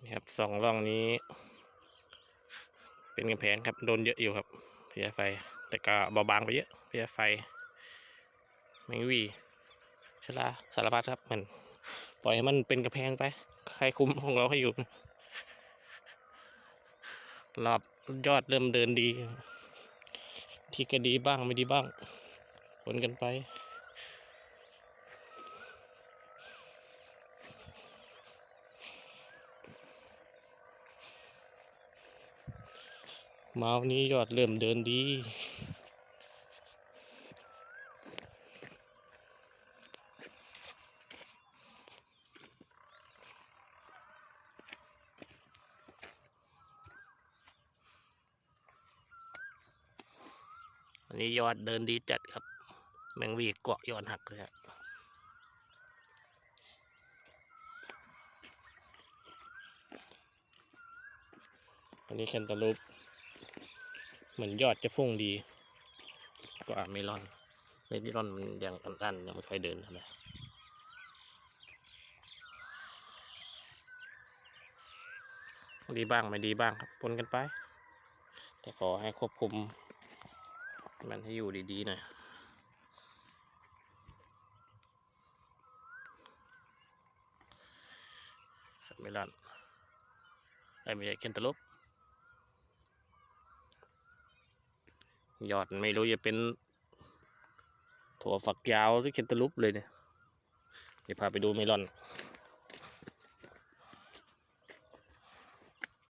นี่ครับสองร่องนี้ เป็นกำแพงครับโดนเยอะอยู่ครับเพียไฟ แต่ก็เบาบางไปเยอะเพียไฟแมงวีชลาสารพัดครับมันปล่อยให้มันเป็นกระแพงไป ใครคุมของเราให้อยู่รอบยอดเริ่มเดินดี ที่ก็ดีบ้างไม่ดีบ้างผลกันไป มาวันนี้ยอดเริ่มเดินดี อันนี้ยอดเดินดีจัดครับ แมงวีเกาะยอดหักเลยครับอันนี้แคนตาลูป เหมือนยอดจะพุ่งดี กว่าเมลอนเมลอนมันยังอันๆยังไม่ค่อยเดินเท่าไหร่ดีบ้างไม่ดีบ้างครับปนกันไป แต่ขอให้ควบคุม มันให้อยู่ดีๆหน่อยครับเมลอนไอ้ไม่ใช่เคนตาลูป ยอดไม่รู้จะเป็น ถั่วฝักยาวหรือเคนตาลุปเลยเนี่ย เดี๋ยวพาไปดูเมลอน